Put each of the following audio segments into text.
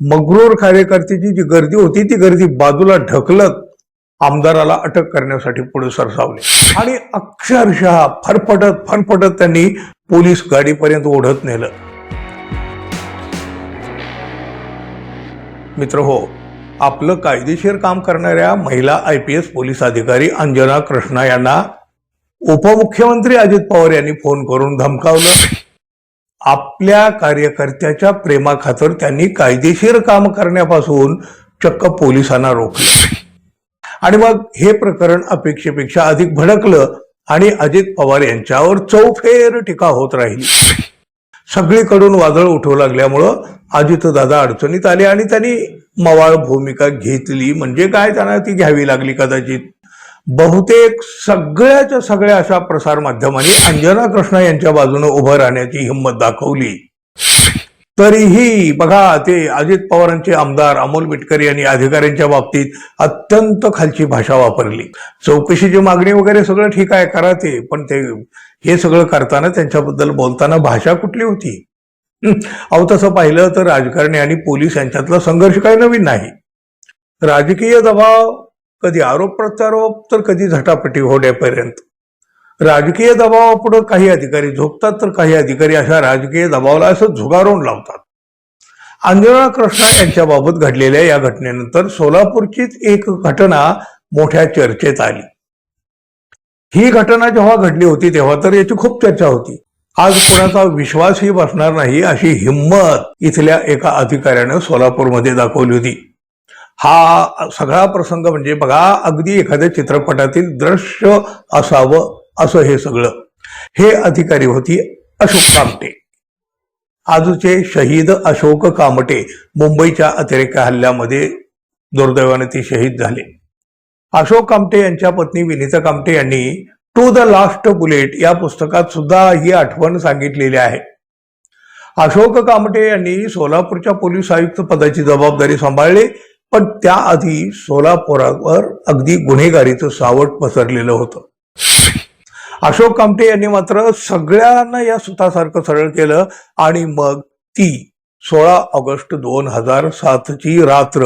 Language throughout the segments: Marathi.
मगरूर कार्यकर्त्याची जी गर्दी होती ती गर्दी बाजूला ढकलत आमदाराला अटक करण्यासाठी पुढे सरसावले. आणि अक्षरशः फरफटत फरफटत त्यांनी पोलीस गाडीपर्यंत ओढत नेलं. मित्र हो आपलं कायदेशीर काम करणाऱ्या महिला आय पी एस पोलीस अधिकारी अंजना कृष्णा यांना उपमुख्यमंत्री अजित पवार यांनी फोन करून धमकावलं. आपल्या कार्यकर्त्याच्या प्रेमाखातर त्यांनी कायदेशीर काम करण्यापासून चक्क पोलिसांना रोखलं. आणि मग हे प्रकरण अपेक्षेपेक्षा अधिक भडकलं आणि अजित पवार यांच्यावर चौफेर टीका होत राहिली. सगळीकडून वादळ उठवू लागल्यामुळं अजितदादा अडचणीत आले आणि त्यांनी मवाळ भूमिका घेतली. म्हणजे काय त्यांना ती घ्यावी लागली कदाचित? बहुतेक सगळ्याच्या सगळ्या अशा प्रसार माध्यमांनी अंजना कृष्णा यांच्या बाजूने उभं राहण्याची हिंमत दाखवली. तरीही बघा ते अजित पवारांचे आमदार अमोल मिटकर यांनी अधिकाऱ्यांच्या बाबतीत अत्यंत खालची भाषा वापरली. चौकशीची मागणी वगैरे सगळं ठीक आहे करा ते पण ते हे सगळं करताना त्यांच्याबद्दल बोलताना भाषा कुठली होती? अहो तसं पाहिलं तर राजकारणी आणि पोलीस यांच्यातला संघर्ष काही नवीन नाही. राजकीय दबाव कधी आरोप प्रत्यारोप तर कधी झटापटी होण्यापर्यंत. राजकीय दबावापुढं काही अधिकारी झोपतात तर काही अधिकारी अशा राजकीय दबावाला असं झुगारून लावतात. अंजना कृष्णा यांच्याबाबत घडलेल्या या घटनेनंतर सोलापूरचीच एक घटना मोठ्या चर्चेत आली. ही घटना जेव्हा घडली होती तेव्हा तर याची खूप चर्चा होती. आज कोणाचा विश्वासही बसणार नाही अशी हिंमत इथल्या एका अधिकाऱ्यानं सोलापूरमध्ये दाखवली होती. हा सगळा प्रसंग म्हणजे बघा अगदी एखाद्या चित्रपटातील दृश्य असावं असं हे सगळं. हे अधिकारी होती अशोक कामटे. आजचे शहीद अशोक कामटे मुंबईच्या अतिरेक हल्ल्यामध्ये दुर्दैवाने ते शहीद झाले. अशोक कामटे यांच्या पत्नी विनीता कामटे यांनी टू द लास्ट बुलेट या पुस्तकात सुद्धा ही आठवण सांगितलेली आहे. अशोक कामटे यांनी सोलापूरच्या पोलीस आयुक्त पदाची जबाबदारी सांभाळली. पण त्याआधी सोलापुरावर अगदी गुन्हेगारीचं सावट पसरलेलं होतं. अशोक कामटे यांनी मात्र सगळ्यांना या सुतासारखं सरळ केलं आणि मग ती सोळा ऑगस्ट दोन हजार सातची रात्र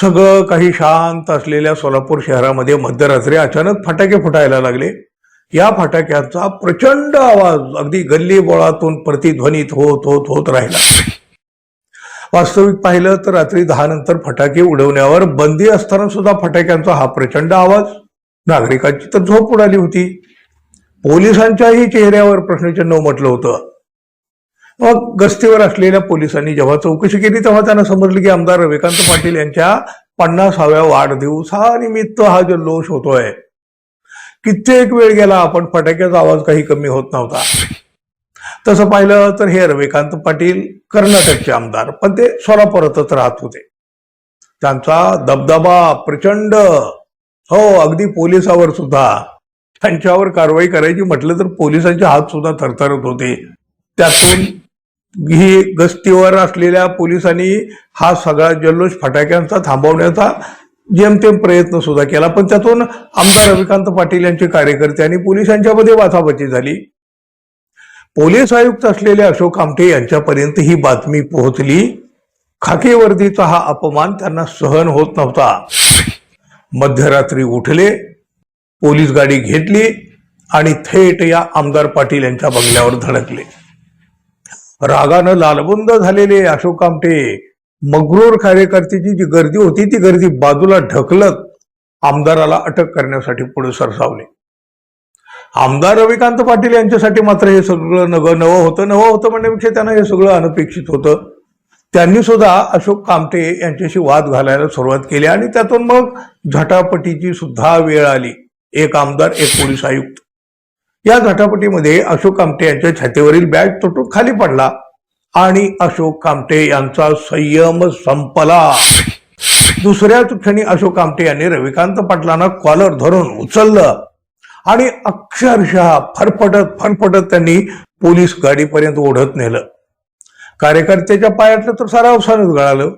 सगळं काही शांत असलेल्या सोलापूर शहरामध्ये मध्यरात्री अचानक फटाके फुटायला लागले. या फटाक्यांचा प्रचंड आवाज अगदी गल्ली बोळातून प्रतिध्वनित होत होत होत राहिला. वास्तविक पाहिलं तर रात्री दहा नंतर फटाके उडवण्यावर बंदी असताना सुद्धा फटाक्यांचा हा प्रचंड आवाज. नागरिकांची तर झोप उडाली होती. पोलिसांच्याही चेहऱ्यावर प्रश्नचिन्ह उमटलं होतं. मग गस्तीवर असलेल्या पोलिसांनी जेव्हा चौकशी केली तेव्हा त्यांना समजलं की आमदार रविकांत पाटील यांच्या पन्नासाव्या वाढदिवसानिमित्त हा जल्लोष होतोय. कित्येक वेळ गेला आपण फटाक्याचा आवाज काही कमी होत नव्हता. तसं पाहिलं तर हे रविकांत पाटील कर्नाटकचे आमदार पण ते सोलापुरातच राहत होते. त्यांचा दबदबा प्रचंड. हो अगदी पोलिसावर सुद्धा. त्यांच्यावर कारवाई करायची म्हटलं तर पोलिसांचे हात सुद्धा थरथरत होते. त्यातून ही गस्तीवर असलेल्या पोलिसांनी हा सगळा जल्लोष फटाक्यांचा थांबवण्याचा जेमतेम प्रयत्न सुद्धा केला. पण त्यातून आमदार रविकांत पाटील यांचे कार्यकर्ते आणि पोलिसांच्यामध्ये वाचाबाची झाली. पोलीस आयुक्त असलेले अशोक आमटे यांच्यापर्यंत ही बातमी पोहोचली. खाकेवर्दीचा हा अपमान त्यांना सहन होत नव्हता. मध्यरात्री उठले पोलीस गाडी घेतली आणि थेट या आमदार पाटील यांच्या बंगल्यावर धडकले. रागानं लालबुंद झालेले अशोक आमटे मगरूर कार्यकर्त्याची जी गर्दी होती ती गर्दी बाजूला ढकलत आमदाराला अटक करण्यासाठी पुढे सरसावले. आमदार रविकांत पाटील यांच्यासाठी मात्र हे सगळं नवं नवं होतं. नवं होतं म्हणण्यापेक्षा त्यांना हे सगळं अनपेक्षित होतं. त्यांनी सुद्धा अशोक कामटे यांच्याशी वाद घालायला सुरुवात केली आणि त्यातून मग झटापटीची सुद्धा वेळ आली. एक आमदार एक पोलीस आयुक्त. या झटापटीमध्ये अशोक कामटे यांच्या छातीवरील बॅग तुटून खाली पडला आणि अशोक कामटे यांचा संयम संपला. दुसऱ्याच क्षणी अशोक कामटे यांनी रविकांत पाटलांना कॉलर धरून उचललं. आणि अक्षरशः फरफटत फरफटत त्यांनी पोलीस गाडीपर्यंत ओढत नेलं. कार्यकर्त्याच्या पायातलं तर सारा अवसानच गळालं.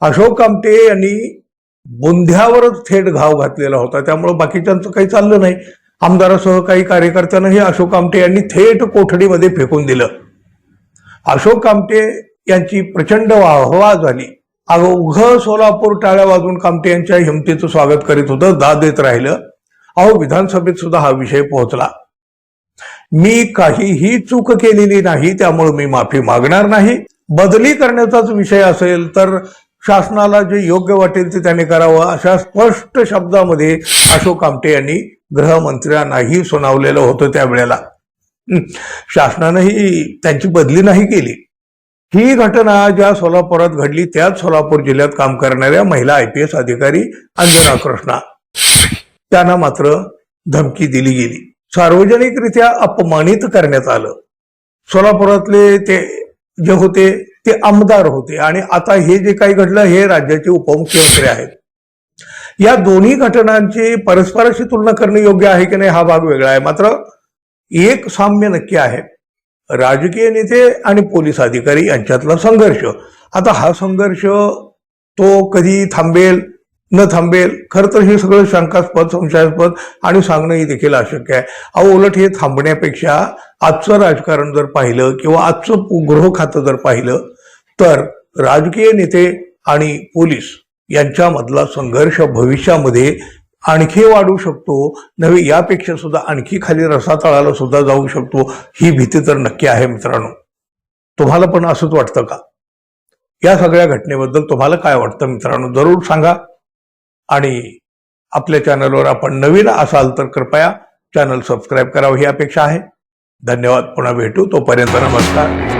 अशोक कामटे यांनी बुंध्यावरच थेट घाव घातलेला होता. त्यामुळे बाकीच्यांचं काही चाललं नाही. आमदारासह काही कार्यकर्त्यांनाही अशोक कामटे यांनी थेट कोठडीमध्ये फेकून दिलं. अशोक कामटे यांची प्रचंड वाहवा झाली अगं उघ सोलापूर टाळ्या वाजून कामटे यांच्या हिमतीचं स्वागत करीत होतं. दाद देत राहिलं. अहो विधानसभेत सुद्धा हा विषय पोहोचला. मी काहीही चूक केलेली नाही त्यामुळे मी माफी मागणार नाही. बदली करण्याचाच विषय असेल तर शासनाला जे योग्य वाटेल ते त्याने करावं अशा स्पष्ट शब्दामध्ये अशोक आमटे यांनी गृहमंत्र्यांनाही सुनावलेलं होतं त्यावेळेला. शासनानंही त्यांची बदली नाही केली. ही घटना ज्या सोलापुरात घडली त्याच सोलापूर जिल्ह्यात काम करणाऱ्या महिला आय पी एस अधिकारी अंजना कृष्णा. त्यांना मात्र धमकी दिली गेली. सार्वजनिकरित्या अपमानित करण्यात आलं. सोलापुरातले ते जे होते ते आमदार होते. आणि आता हे जे काही घडलं हे राज्याचे उपमुख्यमंत्री आहेत. या दोन्ही घटनांची परस्पराशी तुलना करणे योग्य आहे की नाही हा भाग वेगळा आहे. मात्र एक साम्य नक्की आहे. राजकीय नेते आणि पोलीस अधिकारी यांच्यातला संघर्ष. आता हा संघर्ष तो कधी थांबेल न थांबेल. खरं तर हे सगळं शंकास्पद संशयास्पद आणि सांगणंही देखील अशक्य आहे. अहो उलट हे थांबण्यापेक्षा आजचं राजकारण जर पाहिलं किंवा आजचं गृह खातं जर पाहिलं तर राजकीय नेते आणि पोलीस यांच्यामधला संघर्ष भविष्यामध्ये आणखी वाढू शकतो. नव्हे यापेक्षा सुद्धा आणखी खाली रसातळाला सुद्धा जाऊ शकतो ही भीती तर नक्की आहे मित्रांनो. तुम्हाला पण असंच वाटतं का? या सगळ्या घटनेबद्दल तुम्हाला काय वाटतं मित्रांनो? जरूर सांगा. आणि आपल्या चॅनलवर आपण नवीन असाल तर कृपया चॅनल सबस्क्राईब करावं. ही अपेक्षा आहे. धन्यवाद. पुन्हा भेटू. तोपर्यंत नमस्कार.